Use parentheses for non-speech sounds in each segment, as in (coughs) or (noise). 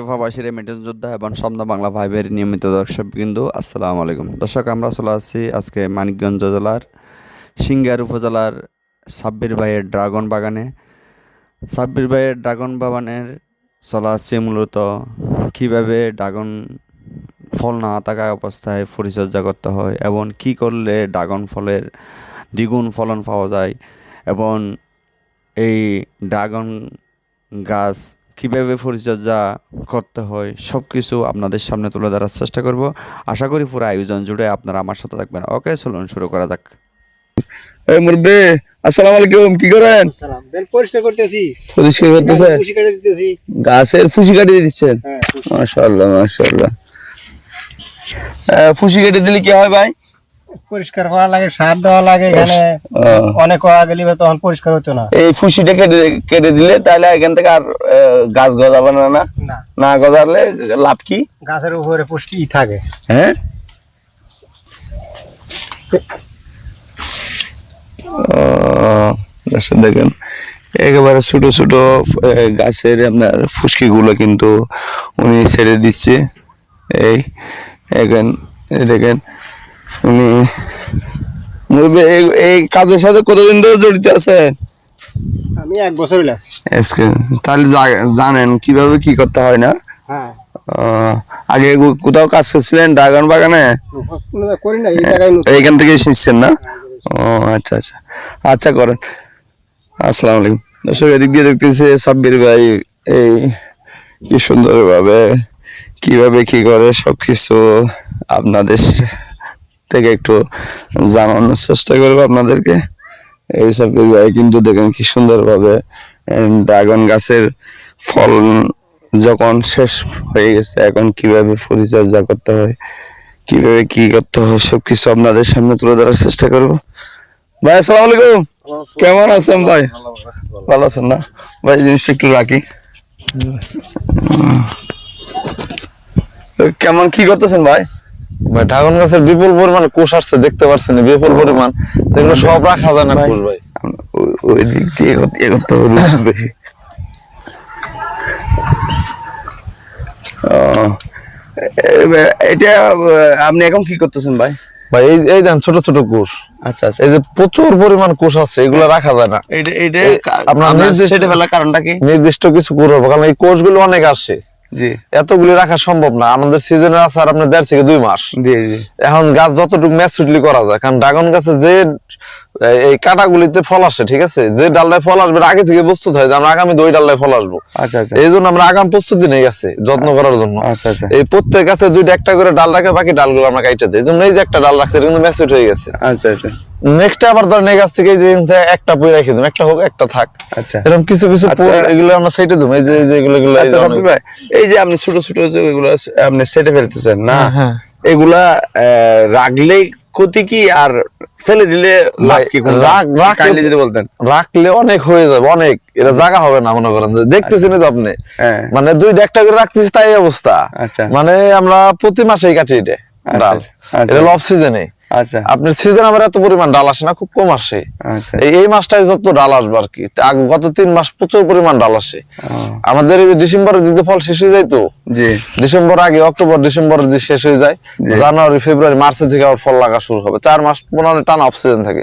প্রিয় প্রবাসী রেমিটেন্স যোদ্ধা এবং সমদা বাংলা ভাইবের নিয়মিত দর্শক বিন্দু, আসসালামু আলাইকুম। দর্শক, আমরা চলে আসছি আজকে মানিকগঞ্জ জেলার সিঙ্গার উপজেলার সাব্বির ভাইয়ের ড্রাগন বাগানে। সাব্বির ভাইয়ের ড্রাগন বাগানের চলে আসছে মূলত কীভাবে ড্রাগন ফল না থাকা অবস্থায় পরিচর্যা করতে হয় এবং কি করলে ড্রাগন ফলের দ্বিগুণ ফলন পাওয়া যায় এবং এই ড্রাগন গাছ কীভাবে পরিচর্যা করতে হয় সব কিছু আপনাদের সামনে তুলে ধরার চেষ্টা করব। আশা করি পুরো আয়োজন জুড়ে আপনারা আমার সাথে থাকবেন। ওকে চলুন শুরু করা যাক। এই মুরব্বি আসসালামু আলাইকুম কি করেন? সালাম পরিষ্কার করতেছি। পরিষ্কার করতেছে কুশি কেটে দিতেছি। গাছের ফুসি কাটিয়ে দিচ্ছেন? হ্যাঁ মাশাআল্লাহ মাশাআল্লাহ। আহ, ফুসি কেটে দিলে কি হয় ভাই? পরিষ্কার করা লাগে সার দেওয়া লাগে এখানে অনেক গেলে তখন পরিষ্কার হতো না। এই ফুসিটা কেটে কেটে দিলে তাহলে এখান থেকে আর গাছ গজাবে না না? না। গজালে লাভ কি? গাছের উপরে পুষ্টি থাকে। হ্যাঁ? দেখেন। একেবারে ছোট ছোট গাছের আপনার ফুসকি গুলো কিন্তু উনি ছেড়ে দিচ্ছে। এই এখন এই দেখেন। উনি এই- কাজের সাথে কতদিন ধরে জড়িত আছেন? আমি এক বছর আছি। তাহলে জানেন কীভাবে কি করতে হয় না? হ্যাঁ। আগে কোথাও কাজ করছিলেন ড্রাগন বাগানে। এইখান থেকে শিখছেন না? ও আচ্ছা আচ্ছা। আচ্ছা করেন। আসসালামু আলাইকুম। দর্শক এদিক দিয়ে দেখতেছে সাব্বির ভাই এই কি সুন্দরভাবে কীভাবে কি করে সবকিছু আপনাদের থেকে একটু জানানোর চেষ্টা করব আপনাদেরকে। এই সাব্বির ভাই কিন্তু দেখেন কি সুন্দরভাবে ড্রাগন গাছের ফল যখন শেষ হয়ে গেছে এখন কীভাবে পরিচর্যা করতে হয় কীভাবে কি করতে হয় সবকিছু আপনাদের সামনে তুলে ধরার চেষ্টা করব। ভাই আসসালামু আলাইকুম। কেমন আছেন ভাই? ভালো আছেন না? ভাই জিনিসটা একটু রাখি। কেমন কি করতেছেন ভাই? ভাই ড্রাগন গাছের বিপুল পরিমাণ কোষ আসছে দেখতে পাচ্ছেন বিপুল পরিমাণ। এগুলো সব রাখা যায় না। কোষ ভাই? ওই- দিক দিয়ে ও, এ- এটা আপনি এখন কি করতেছেন ভাই? ভাই এই এই দেন ছোট ছোট কোষ। আচ্ছা আচ্ছা। এই যে প্রচুর পরিমাণ কোষ আছে এগুলো রাখা যায় না। আপনার নির্দিষ্ট- ফেলার কারণটা কি? নির্দিষ্ট কিছু কোষ হবে কারণ এই কোষগুলো অনেক আসে। জি। এতগুলি রাখা সম্ভব না। আমাদের সিজনের আছে আর আপনার দেড় থেকে দুই মাস। জি জি। এখন গাছ যতটুকু ম্যাচুরলি করা যায় কারণ ড্রাগন গাছে যে এই- কাটাগুলিতে ফল আসে ঠিক আছে? যে ডালটায় ফল আসবে আগে থেকে প্রস্তুত হয় যে আমরা আগামী দুই ডালটায় ফল আসব। আচ্ছা আচ্ছা। এই জন্য আমরা আগাম প্রস্তুতি নিয়ে গেছে যত্ন করার জন্য। আচ্ছা আচ্ছা। এই প্রত্যেক গাছে দুইটা একটা করে ডাল রাখে বাকি ডালগুলো আমরা কাইটে দিই। যেমন এই যে একটা ডাল রাখছে কিন্তু ম্যাচুর হয়ে গেছে। আচ্ছা আচ্ছা। নেক্সট আবার ধরেন এই গাছ থেকে যে একটা বই রেখে দিন একটা হোক একটা থাক। আচ্ছা। এরকম কিছু কিছু আচ্ছা। এগুলো আমরা সাইটে দেবো এই যে এই যে এগুলো এগুলো এই যে আচ্ছা এই যে আপনি ছোট ছোট যে এগুলো আপনি সেটে ফেলতেছেন না? হ্যাঁ, হ্যাঁ। এগুলা আহ, রাখলে ক্ষতি কি আর ফেলে দিলে যদি বলতেন। রাখলে অনেক হয়ে যাবে অনেক। এটা জায়গা হবে না মনে করেন যে। দেখতেছেন তো আপনি। হ্যাঁ। মানে দুই একটা করে রাখতেছি তাই অবস্থা। আচ্ছা। মানে আমরা প্রতি মাসেই কাটি এটা। ডাল আচ্ছা। এটা অফ সিজনে আচ্ছা। আপনার সিজন আবার এত পরিমাণ ডাল আসে না খুব কম আসে। আচ্ছা। এই মাসটায় যত ডাল আসবে আর কি গত তিন মাস প্রচুর পরিমাণ ডাল আসে। আমাদের এই যে ডিসেম্বরের দিকে ফল শেষ হয়ে যায় তো ডিসেম্বর আগে অক্টোবর ডিসেম্বর যে শেষ হয়ে যায় জানুয়ারি ফেব্রুয়ারি মার্চের থেকে আবার ফল লাগা শুরু হবে। চার মাস পনেরো টান অফ সিজন থাকে।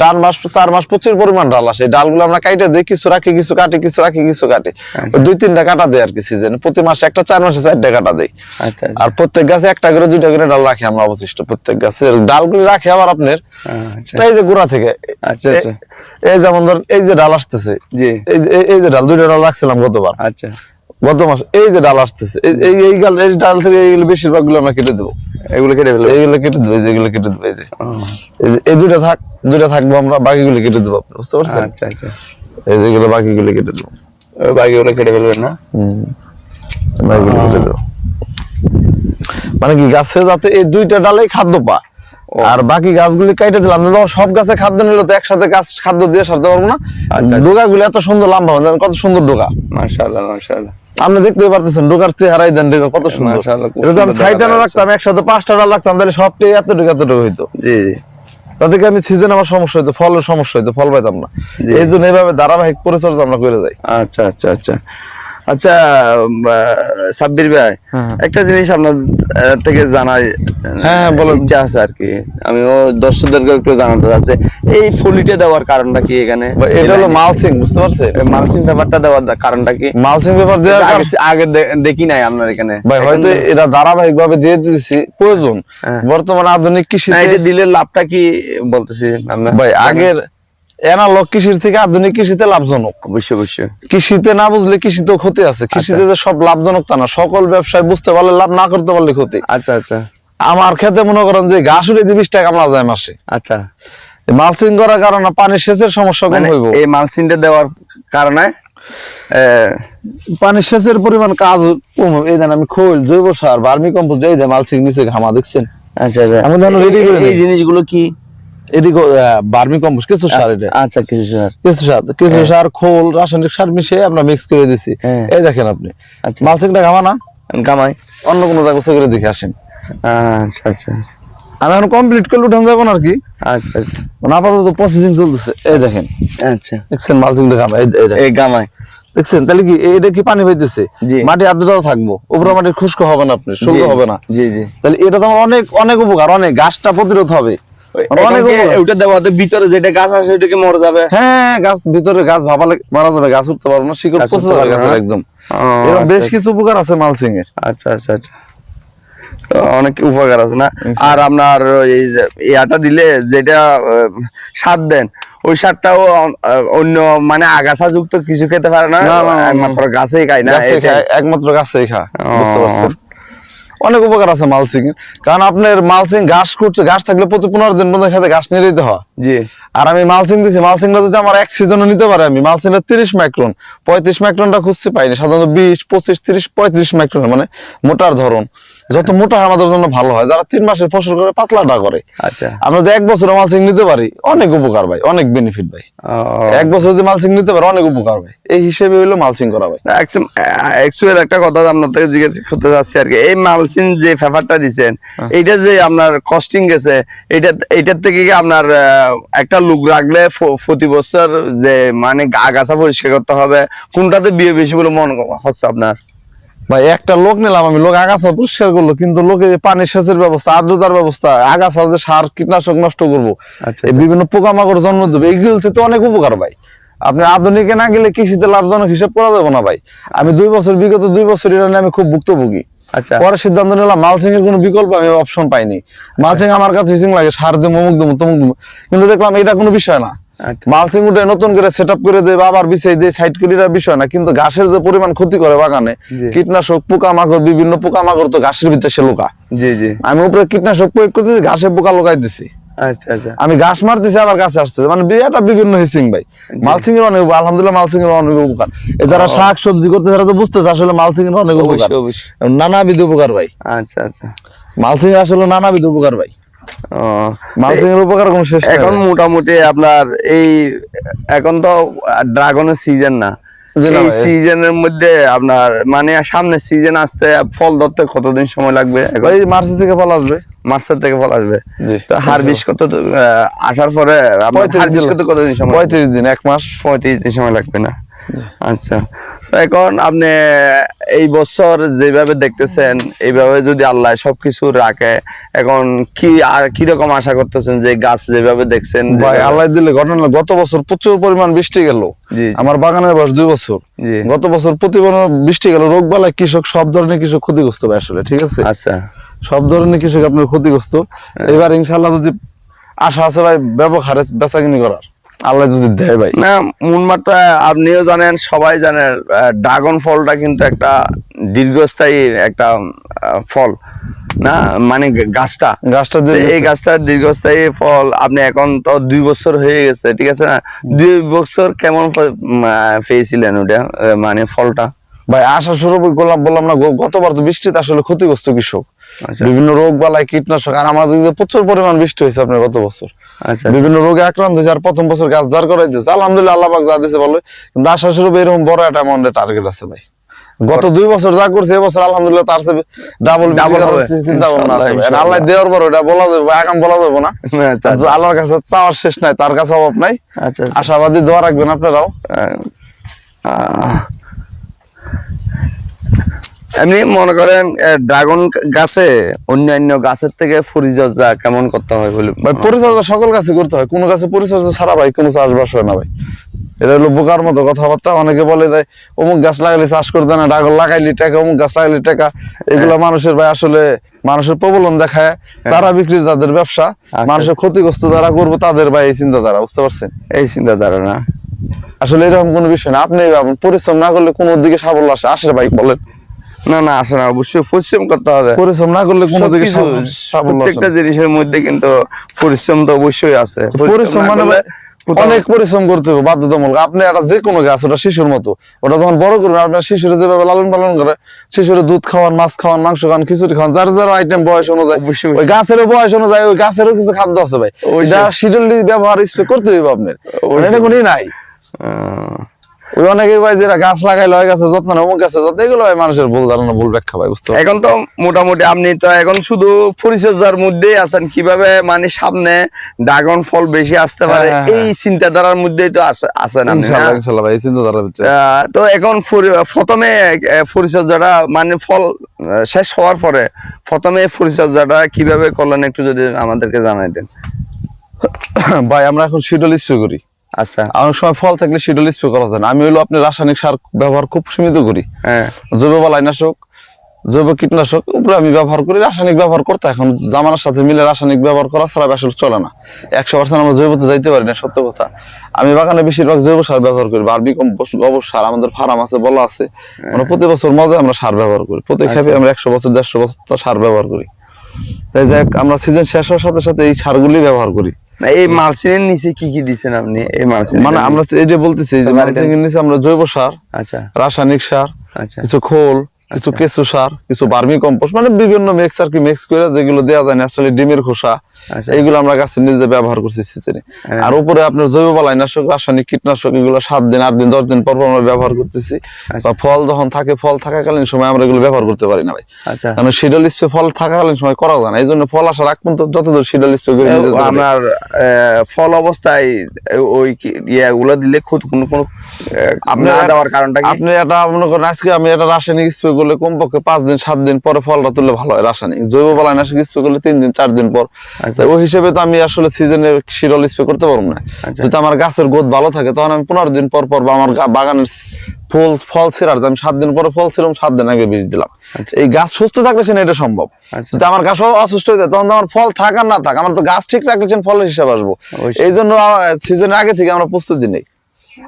টান মাস চার মাস প্রচুর পরিমাণ ডাল আসে। ডালগুলো আমরা কাইটে দিই কিছু রাখি কিছু কাটি কিছু রাখি কিছু কাটি। আচ্ছা। দুই তিনটা কাটা দেয় আর কি সিজন প্রতি মাসে একটা চার মাসে চারটা কাটা দেয় আচ্ছা আর প্রত্যেক গাছে একটা করে দুইটা করে ডাল রাখি আমরা অবশিষ্ট। প্রত্যেক গাছে ডালগুলি রাখি আবার আপনার। আচ্ছা। এই যে গোড়া থেকে আচ্ছা, আচ্ছা। এই যেমন ধর এই যে ডাল আসতেছে এই যে এই- এই যে ডাল দুইটা ডাল রাখছিলাম গতবার। আচ্ছা। গত মাস এই যে ডাল আসতেছে এই এই গাল এই ডাল থেকে এইগুলো বেশিরভাগগুলো আমরা কেটে দেবো। এগুলো কেটে ফেলে এইগুলো কেটে দেবো এই যে এগুলো কেটে দেবো এই যে। এই যে এই দুইটা থাক দুইটা থাকব আমরা বাকিগুলো কেটে দেবো আপনি বুঝতে পারছেন? আচ্ছা আচ্ছা। এই যে এগুলো বাকিগুলো কেটে দেবো। বাকিগুলো কেটে ফেলবেন না? বাকিগুলো কেটে দেবো। মানে কি গাছে যাতে এই দুইটা ডালে খাদ্য পা আর বাকি গাছগুলি কাইটে দিলাম। সব গাছে খাদ্য নিল তো একসাথে গাছ খাদ্য দিয়ে সারতে পারব না। ডোকাগুলো এত সুন্দর লম্বা দেখেন কত সুন্দর ডোকা মাশাআল্লাহ মাশাআল্লাহ। আপনি দেখতে পারতেছেন ডোকার চেহারাই দেন ডোকা কত সুন্দর। এটা আমি ডোকা রাখতাম একসাথে পাঁচটা ডাল রাখতাম তাহলে সবটাই এতটুকু এতটুকু হইতো। জি জি। তাতে আমি সিজন আমার সমস্যা হইতো ফলের সমস্যা হইতো ফল পাইতাম না। জি। এই জন্য এইভাবে ধারাবাহিক পরিচর্যা আমরা করে যাই। আচ্ছা আচ্ছা আচ্ছা। আচ্ছা সাব্বির ভাই হ্যাঁ। একটা জিনিস আপনার থেকে জানাই হ্যাঁ, বলেন। ইচ্ছা আছে আর কি। আমিও দর্শকদেরকে একটু জানাতে চাচ্ছি। এই ফলিটা দেওয়ার কারণটা কি এখানে? এটা হলো মালসিং বুঝতে পারছেন? মালচিং পেপারটা দেওয়ার কারণটা কি? মালসিং পেপার দেওয়ার আগে- দেখি নাই আপনার এখানে। ভাই হয়তো এটা ধারাবাহিক ভাবে দিয়ে দিতেছি প্রয়োজন। হ্যাঁ। বর্তমানে আধুনিক কৃষি দিলে লাভটা কি বলতেছি আমরা? ভাই আগের এনালগ কৃষির থেকে আধুনিক কৃষিতে লাভজনক। অবশ্যই অবশ্যই। কৃষিতে না বুঝলে কৃষিতেও ক্ষতি আছে। কৃষিতে যে সব লাভজনক তা না সকল ব্যবসায় বুঝতে পারলে লাভ না করতে পারলে ক্ষতি। আচ্ছা আচ্ছা। আমার ক্ষেতে মনে করেন যে ঘাস উড়ে দিয়ে বিশ টাকা কামলা যায় মাসে। আচ্ছা। মালচিং করার কারণে পানি সেচের সমস্যা কম মানে হইব। এই মালচিংটা দেওয়ার কারণে পানি সেচের পরিমাণ কাজ কম। এই দেন আমি খোল জৈব সার বার্মি কম্পোস্ট এই যে মালচিং নিচে ঘামা দেখছেন? আচ্ছা আচ্ছা। আমি তাহলে ready করে এই-। জিনিসগুলো কি? এদিকে বার্মি কম্পোস্ট কিছু সার এটা। আচ্ছা কিছু স্যার কিছু সার কিছু সার খোল রাসায়নিক সার মিশিয়ে আমরা মিক্স করে দিছি। হ্যাঁ। এই দেখেন আপনি। আচ্ছা। মালচিংটা ঘামা না? কামাই অন্য কোনো জায়গা করে দেখে আসেন। আচ্ছা আচ্ছা। আমি এখন কমপ্লিট করলে উঠান যাব না আর কি। আচ্ছা আচ্ছা। মানে আপাতত প্রসেসিং চলতেছে। এই দেখেন। আচ্ছা। দেখছেন মালচিংটা এই দেখছেন? তাহলে কি এটা কি পানি পাইতেছে। মাটি আর্দ্রতাও থাকব। উপরে মাটির খুশক হবে না আপনি জি, হবে না। জি জি। তাহলে এটা তো অনেক অনেক উপকার অনেক। গাছটা প্রতিরোধ হবে। ওটা দেওয়াতে ভিতরে যেটা গাছ আছে ওটাকে মরে যাবে। হ্যাঁ গাছ ভিতরে গাছ ভাবালে মারা যাবে গাছ উঠতে পারব না শিকড় পচে যাবে গাছের একদম। এরকম বেশ আচ্ছা, কিছু উপকার আছে মালসিং এর আচ্ছা আচ্ছা। আচ্ছা অনেক উপকার আছে না? আর আপনার এই ইয়াটা দিলে যেটা সার দেন ওই সারটাও অন্য মানে আগাছা যুক্ত কিছু খেতে পারে না? না, না, না, না। মাত্র গাছেই খায় না একমাত্র গাছেই খা। বুঝতে পারছেন? অনেক উপকার আছে মালসিং এর। কারণ আপনার মালসিং ঘাস করছে ঘাস থাকলে প্রতি পনেরো দিন পর্যন্ত খেতে ঘাস নিয়ে দিতে হয়। জি। আর আমি মালচিং দিচ্ছি মালচিংটা যদি আমার এক সিজনে নিতে পারে আমি মালচিংটা তিরিশ মাইক্রন পঁয়ত্রিশ মাইক্রনটা খুঁজতে পাইনি। সাধারণত বিশ পঁচিশ তিরিশ পঁয়ত্রিশ মাইক্রন মানে মোটার ধরন। যত মোটা আমাদের জন্য ভালো হয়। যারা তিন মাসের ফসল করে পাতলাটা করে আচ্ছা। আমরা যে এক বছরে মালচিং নিতে পারি অনেক উপকার ভাই অনেক বেনিফিট ভাই। এক বছর যদি মালচিং নিতে পারে অনেক উপকার ভাই। এই হিসেবে হইল মালচিং করা ভাই। অ্যাকচুয়াল একটা কথা আপনার থেকে জিজ্ঞেস করতে যাচ্ছি আর কি। এই মালচিন যে পেপারটা দিছেন হ্যাঁ। এইটা যে আপনার কস্টিং গেছে এটা এইটার থেকে কি আপনার একটা লোক রাখলে প্রতি বছর যে মানে আগাছা পরিষ্কার করতে হবে কোনটাতে বিয়ে বেশি বলে মনে হচ্ছে আপনার? ভাই একটা লোক নিলাম আমি লোক আগাছা পরিষ্কার করল কিন্তু লোকের পানি সেচের ব্যবস্থা আর্দ্রতার ব্যবস্থা আগাছা যে সার কীটনাশক নষ্ট করব আচ্ছা, এই বিভিন্ন পোকামাকড় জন্ম দেবে এইগুলোতে তো অনেক উপকার ভাই। আপনি আধুনিকে না গেলে কৃষিতে লাভজনক হিসাব করা যাবে না ভাই। আমি দুই বছর বিগত দুই বছর এটা নিয়ে আমি খুব ভুক্তভোগী। আচ্ছা। পরে সিদ্ধান্ত নিলাম মালচিং এর কোনো বিকল্প আমি অপশন পাইনি। মালচিং আমার কাছে হিসিং লাগে সার দিয়ে অমুক দেবো তমুক দেবো। কিন্তু দেখলাম এটা কোনো বিষয় না। আচ্ছা। মালচিং উঠে নতুন করে সেট করে দেবে আবার বিছাই দিয়ে সাইড করে বিষয় না। কিন্তু ঘাসের যে পরিমাণ ক্ষতি করে বাগানে। কীটনাশক পোকামাকড় বিভিন্ন পোকামাকড় তো ঘাসের ভিতরে সে লোকা জি জি। আমি উপরে কীটনাশক প্রয়োগ করতেছি ঘাসে পোকা লোকাই দিছি। আচ্ছা আচ্ছা। আমি ঘাস মারতেছি আবার কাছে আসতেছে। মানে বিয়াটা বিভিন্ন হিসিং ভাই। মালচিং এর অনেক আলহামদুলিল্লাহ মালচিং এর অনেক উপকার। যারা শাক সবজি করতে তারা তো বুঝতেছে আসলে মালচিং এর অনেক উপকার। নানাবিধ উপকার ভাই। আচ্ছা আচ্ছা। মালচিং এর আসলে নানাবিধ উপকার ভাই। ও। উপকার কোনো শেষ এখন মোটামুটি আপনার এই এখন তো ড্রাগনের সিজন না। এই সিজনের মধ্যে আপনার মানে সামনে সিজন আসতে ফল ধরতে কতদিন সময় লাগবে? ভাই মার্চ থেকে ফল আসবে। মার্চের থেকে ফল আসবে। তো হারবিস কত আসার পরে করতে কতদিন সময় পঁয়ত্রিশ দিন এক মাস। পঁয়ত্রিশ দিন সময় লাগবে না। আচ্ছা। এখন আপনি এই বছর যেভাবে দেখতেছেন এইভাবে যদি আল্লাহ সবকিছু রাখে এখন কি আর কি রকম আশা করতেছেন যে গাছ যেভাবে দেখছেন? ভাই আল্লাহ দিলে ঘটনা গত বছর প্রচুর পরিমাণ বৃষ্টি গেল। জি। আমার বাগানের বয়স দুই বছর। জি। গত বছর প্রতিবার বৃষ্টি গেল রোগ বালায় কৃষক সব ধরনের কৃষক ক্ষতিগ্রস্ত ভাই আসলে ঠিক আছে? আচ্ছা। সব ধরনের কৃষক আপনার ক্ষতিগ্রস্ত। এবার ইনশাল্লাহ যদি আশা আছে ভাই ব্যবহারে বেচাকিনি করার। আল্লাহ যদি দেয় ভাই। না মুনমারটা আপনিও জানেন সবাই জানেন ড্রাগন ফলটা কিন্তু একটা দীর্ঘস্থায়ী একটা ফল। না মানে গাছটা। গাছটা এই গাছটা দীর্ঘস্থায়ী ফল আপনি এখন তো দুই বছর হয়ে গেছে ঠিক আছে না? দুই বছর কেমন পেয়েছিলেন ওটা মানে ফলটা? ভাই আশা শুরু করলাম বললাম না গতবার তো বৃষ্টিতে আসলে ক্ষতিগ্রস্ত কৃষক। আচ্ছা। বিভিন্ন রোগ বালাই কীটনাশক আর আমাদের প্রচুর পরিমাণ বৃষ্টি হয়েছে আপনার গত বছর। আচ্ছা। বিভিন্ন রোগে আক্রান্ত হয়েছে আর প্রথম বছর গাছ দাঁড় করাই দিয়েছে। আলহামদুলিল্লাহ আল্লাহবাক যা দিয়েছে ভালো কিন্তু আশা শুরু এরকম বড় একটা অ্যামাউন্টের টার্গেট আছে ভাই। গত দুই বছর যা করছে এবছর আলহামদুলিল্লাহ তার চেয়ে ডাবল চিন্তা ভাবনা আছে। আল্লাহ দেওয়ার পর ওটা বলা যাবে আগাম বলা যাবে না। আচ্ছা। আল্লাহর কাছে চাওয়ার শেষ নাই তার কাছে অভাব নাই। আশাবাদী দোয়া রাখবেন আপনারাও। আহ, এমনি মনে করেন ড্রাগন গাছে অন্যান্য গাছের থেকে পরিচর্যা কেমন করতে হয় বলে ভাই পরিচর্যা সকল গাছে করতে হয়। কোনো গাছে পরিচর্যা ছাড়া ভাই কোনো চাষবাস হয় না ভাই। এটা হলো বোকার মতো কথাবার্তা। অনেকে বলে যায় অমুক গাছ লাগাইলে চাষ করতে না ডাগল লাগাইলি টাকা অমুক গাছ লাগাইলি টাকা। এগুলো মানুষের ভাই আসলে মানুষের প্রবলন দেখায়। চারা বিক্রির যাদের ব্যবসা। মানুষের ক্ষতিগ্রস্ত যারা করব তাদের ভাই এই চিন্তাধারা বুঝতে পারছেন? এই চিন্তাধারা না। আসলে এরকম কোনো বিষয় না। আপনি পরিশ্রম না করলে কোনো দিকে সাফল্য আসে আসে ভাই বলেন। না না আসে না অবশ্যই পরিশ্রম করতে হবে। পরিশ্রম না করলে কোন দিকে। প্রত্যেকটা জিনিসের মধ্যে কিন্তু পরিশ্রম তো অবশ্যই আছে। পরিশ্রম মানে অনেক পরিশ্রম করতে হবে বাধ্যতামূলক। আপনি একটা যে কোনো গাছ ওটা শিশুর মতো। ওটা যখন বড় করবেন আপনার শিশুরে যেভাবে লালন পালন করে শিশুরে দুধ খাওয়ান মাছ খাওয়ান মাংস খাওয়ান খিচুড়ি খাওয়ান যার যার আইটেম বয়স অনুযায়ী। ওই গাছেরও বয়স অনুযায়ী ওই গাছেরও কিছু খাদ্য আছে ভাই। ওইটা শিডিউল ব্যবহার স্প্রে করতে হবে আপনার। মানে এটা কোনই নাই। ওই অনেকে ভাই যারা গাছ লাগাইলো ওই গাছে যত্ন নেই গাছে যত্ন এগুলো ভাই মানুষের ভুল ধারণা ভুল ব্যাখ্যা ভাই বুঝতে এখন তো মোটামুটি আপনি তো এখন শুধু পরিচর্যার মধ্যেই আছেন কীভাবে মানে সামনে ড্রাগন ফল বেশি আসতে পারে হ্যাঁ, এই চিন্তাধারার মধ্যেই তো আছে- আছেন ইনশাল্লাহ ভাই এই চিন্তাধারা ভিতরে। তো এখন প্রথমে পরিচর্যাটা মানে ফল শেষ হওয়ার পরে প্রথমে পরিচর্যাটা কীভাবে করলেন একটু যদি আমাদেরকে জানাই দেন (coughs) ভাই আমরা এখন শিডিউল স্প্রে করি। আচ্ছা অনেক সময় ফল থাকলে শিডিউল স্প্রে করা যায় না। আমি হইল আপনি রাসায়নিক সার ব্যবহার খুব সীমিত করি। হ্যাঁ। জৈব বালাইনাশক জৈব কীটনাশক উপরে আমি ব্যবহার করি রাসায়নিক ব্যবহার করতে। এখন জামানার সাথে মিলে রাসায়নিক ব্যবহার করা ছাড়া আসলে চলে না। একশো পার্সেন্ট আমরা জৈবতে যাইতে পারি না সত্য কথা। আমি বাগানে বেশিরভাগ জৈব সার ব্যবহার করি। কম্পোস্ট গোবর সার আমাদের ফার্ম আছে বলা আছে। আমরা প্রতি বছর মজা আমরা সার ব্যবহার করি। প্রতি খেপে আমরা একশো বছর দেড়শো বছর সার ব্যবহার করি। তাই যাক আমরা সিজন শেষ হওয়ার সাথে সাথে এই সারগুলি ব্যবহার করি। না, এই মালচিনের নিচে কি কি দিচ্ছেন আপনি? এই মালচিন মানে আমরা এই যে বলতেছি যে নিচে আমরা জৈব সার আচ্ছা। রাসায়নিক সার আচ্ছা। কিছু খোল কিছু কেঁচু সার কিছু বার্মি কম্পোস্ট মানে বিভিন্ন মিক্স আর কি মিক্স করে যেগুলো দেওয়া যায় ন্যাচারালি ডিমের খোসা আচ্ছা। এইগুলো আমরা গাছের নিজে ব্যবহার করছি সিজনে। আর উপরে আপনার জৈব বালাইনাশক রাসায়নিক কীটনাশক এগুলো সাত দিন আট দিন দশ দিন পর পর আমরা ব্যবহার করতেছি। বা ফল যখন থাকে ফল থাকাকালীন সময় আমরা এগুলো ব্যবহার করতে পারি না ভাই। আচ্ছা। কারণ শিডল স্প্রে ফল থাকাকালীন সময় করা যায় না এই জন্য ফল আসার আগ পর্যন্ত যতদূর শিডল স্প্রে করে। আপনার আহ, ফল অবস্থায় ওই ইয়েগুলো দিলে খুদ কোনো কোনো আপনি না দেওয়ার কারণটা আপনি এটা মনে করেন আজকে আমি এটা রাসায়নিক স্প্রে করলে কমপক্ষে পাঁচ দিন সাত দিন পরে ফলটা তুললে ভালো হয় রাসায়নিক। জৈব বালাইনাশক স্প্রে করলে তিন দিন চার দিন পর। আচ্ছা। ওই হিসেবে তো আমি আসলে সিজনে শিরল স্প্রে করতে পারব না। আচ্ছা। যদি আমার গাছের গোদ ভালো থাকে তখন আমি পনেরো দিন পর পর বা আমার বাগানের ফুল ফল ছিঁড়ার আমি সাত দিন পরে ফল ছিলাম সাত দিন আগে বীজ দিলাম। এই গাছ সুস্থ থাকলে সেটা এটা সম্ভব। আচ্ছা। যদি আমার গাছ অসুস্থ হয়ে যায় তখন তো আমার ফল থাক আর না থাক আমার তো গাছ ঠিক রাখলে ফলের হিসাব আসব। এই জন্য সিজনের আগে থেকে আমরা প্রস্তুতি নেই।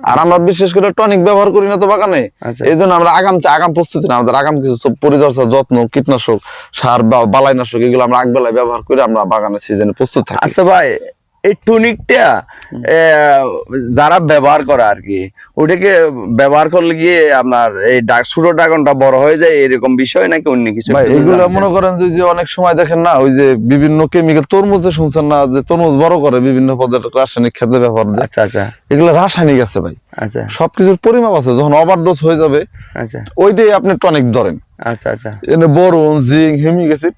আর আমরা বিশেষ করে টনিক ব্যবহার করি না তো বাগানে আচ্ছা। এই জন্য আমরা আগাম আগাম প্রস্তুতি না আমাদের আগাম কিছু পরিচর্যা যত্ন কীটনাশক সার বা বালাইনাশক এগুলো আমরা আগবেলায় ব্যবহার করে আমরা বাগানের সিজনে প্রস্তুত থাকি আচ্ছা ভাই এই টনিকটা যারা ব্যবহার করে আর কি ওটাকে ব্যবহার করলে গিয়ে আপনার এই ছোট ড্রাগনটা বড় হয়ে যায় এরকম বিষয় নাকি অন্য কিছু এগুলো মনে করেন যে- অনেক সময় দেখেন না ওই যে বিভিন্ন কেমিক্যাল তরমুজে শুনছেন না যে তরমুজ বড় করে বিভিন্ন পদের রাসায়নিক খাদ্য ব্যবহার আচ্ছা আচ্ছা। এগুলো রাসায়নিক আছে ভাই। আচ্ছা। সবকিছুর পরিমাপ আছে যখন ওভারডোজ হয়ে যাবে আচ্ছা। ওইটাই আপনি টনিক ধরেন। আচ্ছা আচ্ছা। এনে বোরন জিঙ্ক হিউমিক অ্যাসিড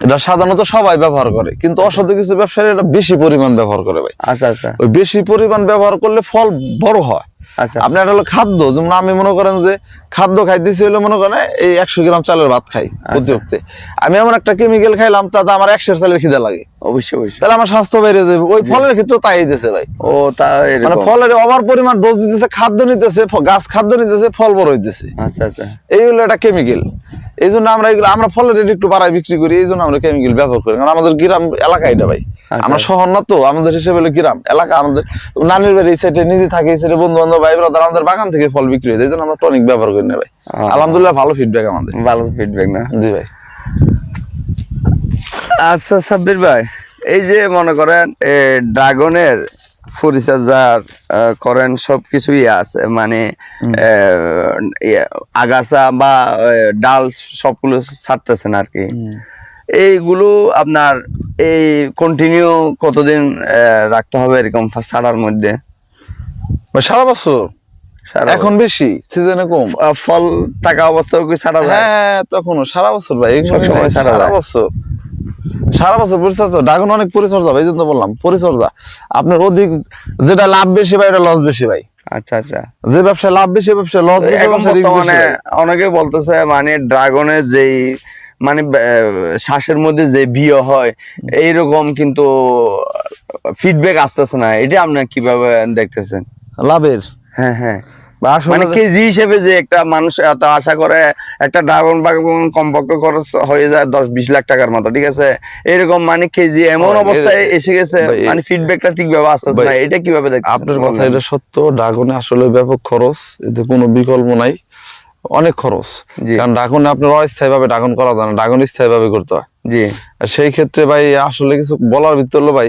এটা সাধারণত সবাই ব্যবহার করে কিন্তু অসাধু কিছু ব্যবসায়ী এটা বেশি পরিমাণ ব্যবহার করে ভাই। আচ্ছা আচ্ছা। ওই বেশি পরিমাণ ব্যবহার করলে ফল বড় হয়। আচ্ছা। আপনার হলো খাদ্য যেমন আমি মনে করেন যে খাদ্য খাইতেছি হলে মনে করেন এই একশো গ্রাম চালের ভাত খাই প্রতি হপ্তে আমি এমন একটা কেমিক্যাল খাইলাম তাতে আমার একশো চালের খিদে লাগে। অবশ্যই অবশ্যই। তাহলে আমার স্বাস্থ্য বেড়ে যাবে। ওই ফলের ক্ষেত্রে তাই দিতেছে ভাই। ও তা মানে ফলের ওভার পরিমাণ ডোজ দিতেছে খাদ্য নিতেছে গাছ খাদ্য নিতেছে ফল বড় হইতেছে। আচ্ছা আচ্ছা। এই হলো একটা কেমিক্যাল এই জন্য আমরা এগুলো আমরা ফলের রেট একটু বাড়াই বিক্রি করি এই জন্য আমরা কেমিক্যাল ব্যবহার করি। কারণ আমাদের গ্রাম এলাকা এটা ভাই। আমরা শহর না তো আমাদের হিসেবে হলো গ্রাম এলাকা আমাদের নানির বাড়ি সাইডে নিজে থাকে সাইডে বন্ধু বান্ধব ভাই ব্রাদার আমাদের বাগান থেকে ফল বিক্রি হয় এই জন্য আমরা টনিক ব্যবহার করি না ভাই। আলহামদুলিল্লাহ ভালো ফিডব্যাক আমাদের। ভালো ফিডব্যাক না? জি ভাই। আচ্ছা সাব্বির ভাই এই যে মনে করেন ড্রাগনের পরিচর্যা আহ, করেন সব কিছুই আছে মানে ইয়ে, আগাছা বা ডাল সবগুলো ছাড়তেছেন আর কি। এইগুলো আপনার এই কন্টিনিউ কতদিন রাখতে হবে এরকম ছাড়ার মধ্যে? সারা বছর? এখন বেশি? সিজনে কম? ফল থাকা অবস্থায় কি ছাড়া যায়? হ্যাঁ তখনও। সারা বছর ভাই সময় সারা সারা বছর। সারা বছর পরিচর্যা ড্রাগন অনেক পরিচর্যা ভাই এই জন্য বললাম পরিচর্যা। আপনার অধিক যেটা লাভ বেশি ভাই এটা লস বেশি ভাই। আচ্ছা আচ্ছা। যে ব্যবসায় লাভ বেশি ব্যবসায় লস বেশি। অনেকে বলতেছে মানে ড্রাগনের যেই মানে শ্বাসের মধ্যে যে বিয়ে হয় এইরকম কিন্তু ফিডব্যাক আসতেছে না। এটা আপনি কীভাবে দেখতেছেন? লাভের? হ্যাঁ হ্যাঁ। মানে কেজি হিসেবে যে একটা মানুষ এত আশা করে একটা ড্রাগন বাগান কমপক্ষে খরচ হয়ে যায় দশ বিশ লাখ টাকার মতো ঠিক আছে? এরকম মানে কেজি এমন অবস্থায় এসে গেছে মানে ফিডব্যাকটা ঠিকভাবে আসতেছে না। এটা কীভাবে আপনার কথা এটা সত্য ড্রাগনে আসলে ব্যাপক খরচ এতে কোনো বিকল্প নাই। অনেক খরচ। কারণ ড্রাগনে আপনার অস্থায়ী ভাবে ড্রাগন করা যায় না ড্রাগন স্থায়ী ভাবে করতে হয়। জি। আর সেই ক্ষেত্রে ভাই আসলে কিছু বলার ভিতর হলো ভাই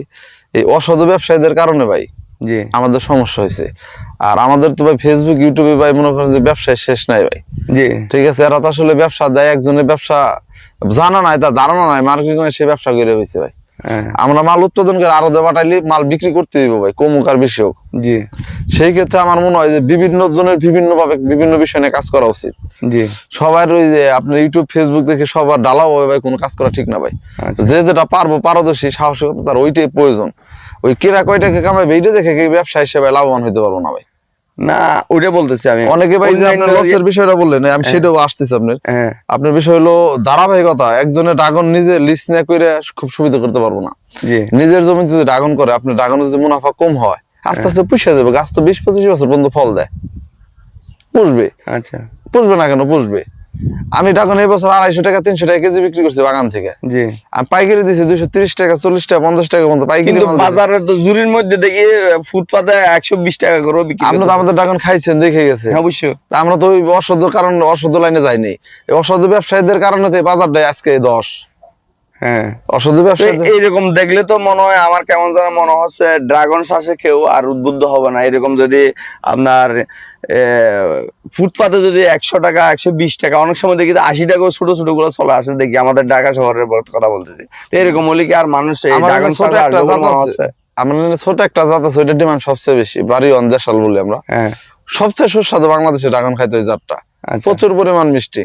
এই অসাধু ব্যবসায়ীদের কারণে ভাই জি। আমাদের সমস্যা হয়েছে। আর আমাদের তো ভাই ফেসবুক ইউটিউবে ভাই মনে করেন যে ব্যবসায় শেষ নাই ভাই। জি। ঠিক আছে এরা তো আসলে ব্যবসা দেয় একজনের ব্যবসা জানা নাই তার ধারণা নাই মার্কেটিং সে ব্যবসা করে হয়েছে ভাই। আমরা মাল উৎপাদন করে আরও পাঠাইলে মাল বিক্রি করতে দিব ভাই কমুক আর বেশি হোক। জি। সেই ক্ষেত্রে আমার মনে হয় যে বিভিন্ন জনের বিভিন্ন ভাবে বিভিন্ন বিষয় নিয়ে কাজ করা উচিত। জি। সবার ওই যে আপনার ইউটিউব ফেসবুক দেখে সবার ডালাও হবে ভাই কোনো কাজ করা ঠিক না ভাই। আচ্ছা। যে যেটা পারব পারদর্শী সাহসিকতা তার ওইটাই প্রয়োজন। ওই কেরা কয়টাকে কামাবে এইটা দেখে কি ব্যবসা হিসেবে লাভবান হইতে পারব না ভাই। না ওটা বলতেছি আমি। অনেকে ভাই যে আপনার লসের বিষয়টা বললেন আমি সেটাও আসতেছি আপনার। হ্যাঁ। আপনার বিষয় হলো ধারাবাহিকতা একজনের ড্রাগন নিজে লিস্ট না করে খুব সুবিধা করতে পারব না। নিজের জমি যদি ড্রাগন করে আপনার ড্রাগন যদি মুনাফা কম হয় আস্তে আস্তে পুষে যাবে গাছ তো বিশ পঁচিশ বছর পর্যন্ত ফল দেয়। পুষবে। আচ্ছা। পুষবে না কেন পুষবে। আমি এখন এই বছর আড়াইশো টাকা তিনশো টাকা কেজি বিক্রি করছি বাগান থেকে। জি। আমি পাইকারি দিছি দুইশো ত্রিশ টাকা চল্লিশ টাকা পঞ্চাশ টাকা পর্যন্ত পাইকারি। বাজারে তো জুরির মধ্যে দেখি ফুটপাতে একশো বিশ টাকা করে বিক্রি আপনি তো আমাদের ডাকন খাইছেন দেখে গেছে। হ্যাঁ, অবশ্যই। আমরা তো ওই অসাধু কারণ অসাধু লাইনে যাইনি। এই অসাধু ব্যবসায়ীদের কারণে তো বাজারটাই আজকে দশ। হ্যাঁ। অসাধু তো ব্যবসায়ী এইরকম দেখলে তো মনে হয় আমার কেমন যেন মনে হচ্ছে ড্রাগন শ্বাসে কেউ আর উদ্বুদ্ধ হবে না। এরকম যদি আপনার ফুটপাতে যদি একশো টাকা একশো বিশ টাকা অনেক সময় দেখি আশি টাকা ছোট ছোটগুলো চলে আসে। দেখি আমাদের ঢাকা শহরের কথা বলতেছি। এরকম হলে কি আর মানুষ এখানে ছোট একটা জাত আছে। হচ্ছে? আমার এখানে ছোট একটা জাত আছে ওইটার ডিমান্ড সবচেয়ে বেশি। বাড়ি অন্দেশাল বলি আমরা। হ্যাঁ। সবচেয়ে সুস্বাদু বাংলাদেশে ড্রাগন খাইতে ওই জাতটা। আচ্ছা। প্রচুর পরিমাণ মিষ্টি।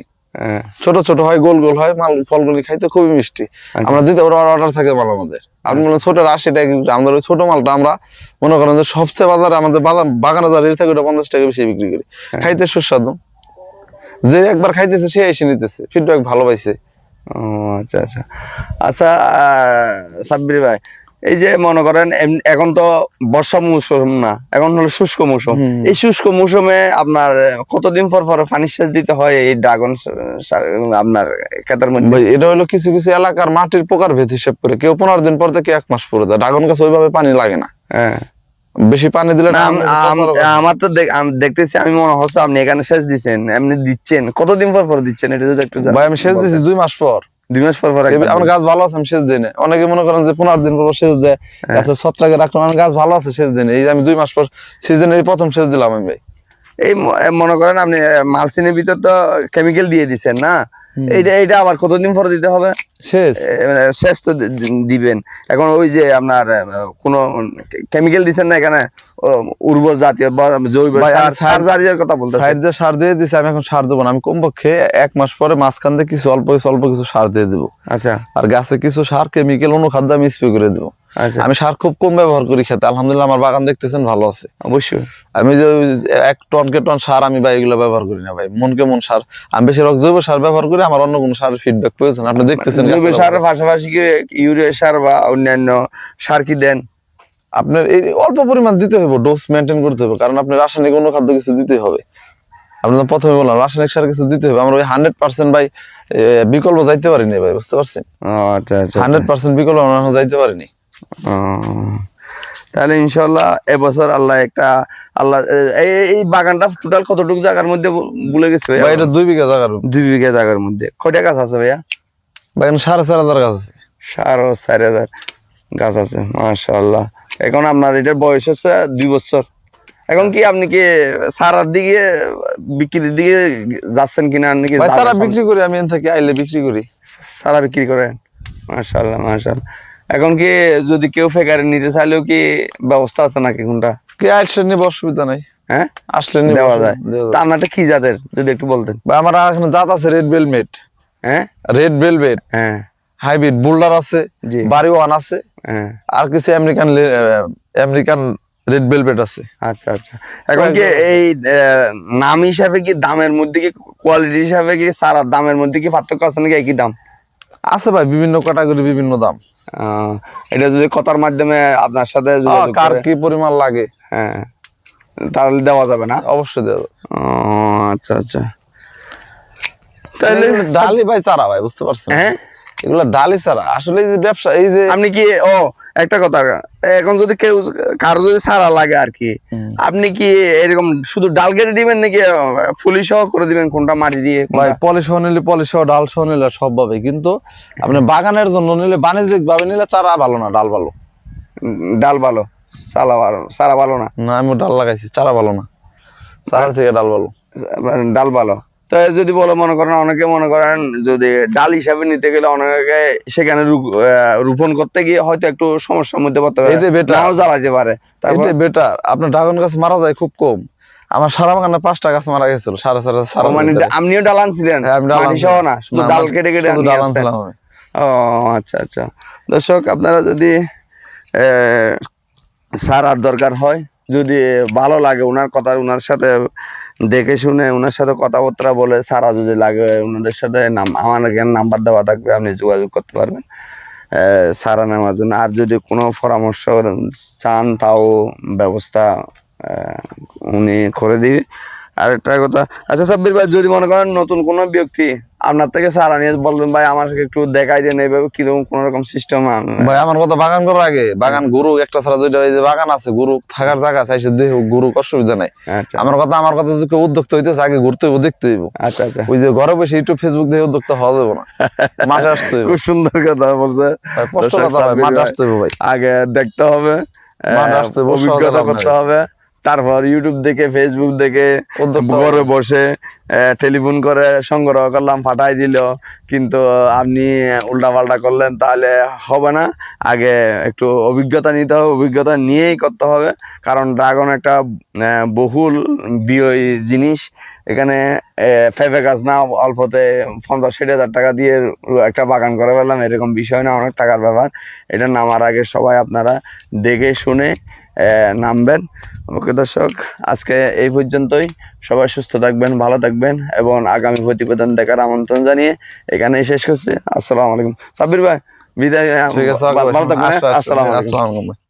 ছোট ছোট হয় গোল গোল হয় মাল ফলগুলি খাইতে খুবই মিষ্টি। আচ্ছা। আমরা দিতে ওরা অর্ডার থাকে মাল আমাদের। আপনি বলেন ছোট আশি টাকা বিক্রি, আমাদের ওই ছোট মালটা আমরা মনে করেন যে সবচেয়ে বাজারে আমাদের বাজার বাগানে যা রেট থাকে ওটা পঞ্চাশ টাকা বেশি বিক্রি করি। হ্যাঁ। খাইতে সুস্বাদু। যে একবার খাইতেছে সে এসে নিতেছে। ফিডব্যাক ভালো পাইছে। ও আচ্ছা আচ্ছা। আচ্ছা সাব্বির ভাই এই যে মনে করেন এখন তো বর্ষা মৌসুম না এখন হলো শুষ্ক মৌসুম। এই শুষ্ক মৌসুমে আপনার কতদিন পর পর পানি সেচ দিতে হয় এই ড্রাগন আপনার খেতের মধ্যে? এটা হলো কিছু কিছু এলাকার মাটির প্রকার ভেদ হিসেব করে কেউ পনেরো দিন পর থেকে এক মাস পরে দেয়। ড্রাগন গাছ ওইভাবে পানি লাগে না। হ্যাঁ। বেশি পানি দিলে আমার তো দেখতেছি আমি মনে হচ্ছে আপনি এখানে সেচ দিচ্ছেন এমনি দিচ্ছেন। কতদিন পর পর দিচ্ছেন এটা যদি একটু ভাই আমি সেচ দিয়েছি দুই মাস পর। দুই মাস পর পর আমার গাছ ভালো আছে আমি সেচ দিই না অনেকে মনে করেন যে পনেরো দিন পর সেচ দেয় হ্যাঁ। গাছের গাছ ভালো আছে সেচ দিই এই আমি দুই মাস পর সিজনে প্রথম সেচ দিলাম আমি। ভাই এই মনে করেন আপনি মালসিনের ভিতর তো কেমিক্যাল দিয়ে দিচ্ছেন না? এইটা এইটা আবার কতদিন পরে দিতে হবে? শেষ। মানে শেষ তো দিবেন। এখন ওই যে আপনার কোনো কেমিক্যাল দিচ্ছেন না এখানে? উর্বর জাতীয় বা জৈব সার সার সার- জাতীয় কথা বলতে সাইড দিয়ে সার দিয়ে দিছি আমি এখন সার দেবো না। আমি কমপক্ষে এক মাস পরে মাঝখান দিয়ে কিছু অল্প কিছু অল্প কিছু সার দিয়ে দেবো। আচ্ছা। আর গাছে কিছু সার কেমিক্যাল অনুখাদ্য আমি স্প্রে করে দেবো। আমি সার খুব কম ব্যবহার করি খেতে আলহামদুলিল্লাহ আমার বাগান দেখতেছেন ভালো আছে। অবশ্যই। আমি যে এক টন কে টন সার আমি ভাই এগুলো ব্যবহার করি না ভাই মনকে মন সার। আমি বেশিরভাগ জৈব সার ব্যবহার করি আমার অন্য কোনো সারের ফিডব্যাক প্রয়োজন আপনি দেখতেছেন জৈব সারের পাশাপাশি কি ইউরিয়া সার বা অন্যান্য সার কি দেন? আপনার এই অল্প পরিমাণ দিতে হবে ডোজ মেনটেন করতে হবে কারণ আপনি রাসায়নিক অন্য খাদ্য কিছু দিতে হবে। আপনি তো প্রথমে বললাম রাসায়নিক সার কিছু দিতে হবে আমরা ওই হান্ড্রেড পার্সেন্ট ভাই বিকল্প যাইতে পারিনি ভাই বুঝতে পারছেন? আচ্ছা আচ্ছা হান্ড্রেড পার্সেন্ট বিকল্প আমরা যাইতে পারিনি। তাহলে ইনশাল্লাহ এবছর আল্লাহ একটা আল্লাহ এই বাগানটা টোটাল কতটুকু জায়গার মধ্যে বলে গেছে? ভাই এটা দুই বিঘা জায়গার দুই বিঘা জায়গার মধ্যে। কয়টা গাছ আছে ভাইয়া? ভাই এখানে সাড়ে চার হাজার গাছ আছে। ও চার হাজার গাছ আছে মাশাল্লাহ এখন আপনার এটার বয়স হচ্ছে দুই বছর। এখন কি আপনি কি সারার দিকে বিক্রির দিকে যাচ্ছেন কিনা আপনি কি সারা বিক্রি করি আমি থেকে আইলে বিক্রি করি। সারা বিক্রি করেন মাশাল্লাহ মাশাল্লাহ এখন কি যদি কেউ ফেকারে নিতে চাইলেও কি ব্যবস্থা আছে নাকি কোনটা? কে আসলে নিবে অসুবিধা নাই। হ্যাঁ? আসলে দেওয়া যায়। দেওয়া তা আপনারটা কি জাতের? যদি একটু বলতেন। আমার এখানে জাত আছে রেড ভেলভেট হ্যাঁ? রেড হ্যাঁ। হাইব্রিড বুল্ডার আছে। বাড়ি ওয়ান আছে। হ্যাঁ। আর কিছু আমেরিকান আমেরিকান রেড ভেলভেট আছে। আচ্ছা আচ্ছা। এখন কি এই নাম হিসাবে কি দামের মধ্যে কি কোয়ালিটি হিসাবে কি সারার দামের মধ্যে কি পার্থক্য আছে নাকি একই দাম? আছে ভাই বিভিন্ন ক্যাটাগরি বিভিন্ন দাম। এটা যদি কথার মাধ্যমে আপনার সাথে কার কি পরিমাণ লাগে? হ্যাঁ তাহলে দেওয়া যাবে না? অবশ্যই দেওয়া যাবে। আচ্ছা আচ্ছা। তাহলে ডালি ভাই চারা ভাই বুঝতে পারছেন? হ্যাঁ। এগুলো ডালি চারা। আসলে এই যে ব্যবসা এই যে আপনি কি ও একটা কথা এখন যদি কেউ কারও যদি সারা লাগে আর কি আপনি কি এরকম শুধু ডাল কেটে দিবেন নাকি ফুলি সহ করে দিবেন কোনটা মাটি দিয়ে? ভাই কোনটা? পলিশ নিলে পলিশ ডাল সহ নিলে সব ভাবে কিন্তু আপনি বাগানের জন্য নিলে বাণিজ্যিক ভাবে নিলে চারা ভালো না ডাল ভালো। ডাল ভালো সালা ভালো সারা ভালো না? না আমি ডাল লাগাইছি চারা ভালো না। চারা থেকে ডাল ভালো। ডাল ভালো। তো যদি বলো মনে করেন অনেকে মনে করেন যদি ডাল হিসাবে নিতে গেলে অনেকে সেখানে রোপণ করতে গিয়ে হয়তো একটু সমস্যার মধ্যে পড়তে পারে। better। নাও জ্বালাতে পারে। এটাই বেটার আপনার ড্রাগন গাছ মারা যায় খুব কম। আমার সারা বাগানে পাঁচটা গাছ মারা গেছিল সাড়ে সাড়ে সারা মানে। আপনিও ডাল আনছিলেন? হ্যাঁ। না? শুধু ডাল কেটে কেটে ডাল আনছিলাম ও আচ্ছা আচ্ছা। দর্শক আপনারা যদি আহ, সার আর দরকার হয় যদি ভালো লাগে ওনার কথা ওনার সাথে দেখে শুনে ওনার সাথে কথাবার্তা বলে সারা যদি লাগে ওনাদের সাথে নাম আমার এখানে নাম্বার দেওয়া থাকবে, আপনি যোগাযোগ করতে পারবেন। সারা নেওয়ার জন্য। আর যদি কোনো পরামর্শ চান, তাও ব্যবস্থা উনি করে দিবে। আর একটা কথা আচ্ছা সাব্বির ভাই যদি মনে করেন নতুন কোনো ব্যক্তি আপনার থেকে সারা নিয়ে বলবেন ভাই আমার একটু দেখাই দেন এইভাবে কীরকম কোন রকম সিস্টেম ভাই আমার কথা বাগান করার আগে বাগান গরু একটা ছাড়া দুইটা যে বাগান আছে গরু থাকার জায়গা আছে এসে দেহ গরু অসুবিধা নাই। আচ্ছা। আমার কথা আমার কথা যদি কেউ উদ্যোক্তা হইতেছে আগে ঘুরতে হইব দেখতে হইব। আচ্ছা আচ্ছা। ওই যে ঘরে বসে ইউটিউব ফেসবুক দেখে উদ্যোক্তা হওয়া যাবে না। মাঠে আসতে হইব। খুব সুন্দর কথা বলছে। দর্শক কথা ভাই মাঠে আসতে হইব ভাই। আগে দেখতে হবে মাঠে আসতে হবে, অভিজ্ঞতা করতে হবে। তারপর ইউটিউব দেখে ফেসবুক দেখে ঘরে বসে টেলিফোন করে সংগ্রহ করলাম ফাটাই দিল। কিন্তু আপনি উল্টা পাল্টা করলেন তাহলে হবে না। আগে একটু অভিজ্ঞতা নিতে হবে অভিজ্ঞতা নিয়েই করতে হবে। কারণ ড্রাগন একটা বহুল বিয়ই জিনিস। এখানে ফেভে গাছ না অল্পতে পঞ্চাশ ষাট হাজার টাকা দিয়ে একটা বাগান করে ফেললাম। এরকম বিষয় না অনেক টাকার ব্যাপার। এটা নামার আগে সবাই আপনারা দেখে শুনে নামবেন। ওকে দর্শক আজকে এই পর্যন্তই। সবাই সুস্থ থাকবেন ভালো থাকবেন এবং আগামী প্রতিবেদন দেখার আমন্ত্রণ জানিয়ে এখানেই শেষ করছি। আসসালামু আলাইকুম। সাব্বির ভাই বিদায় ভালো থাকবেন? আসসালামু আলাইকুম।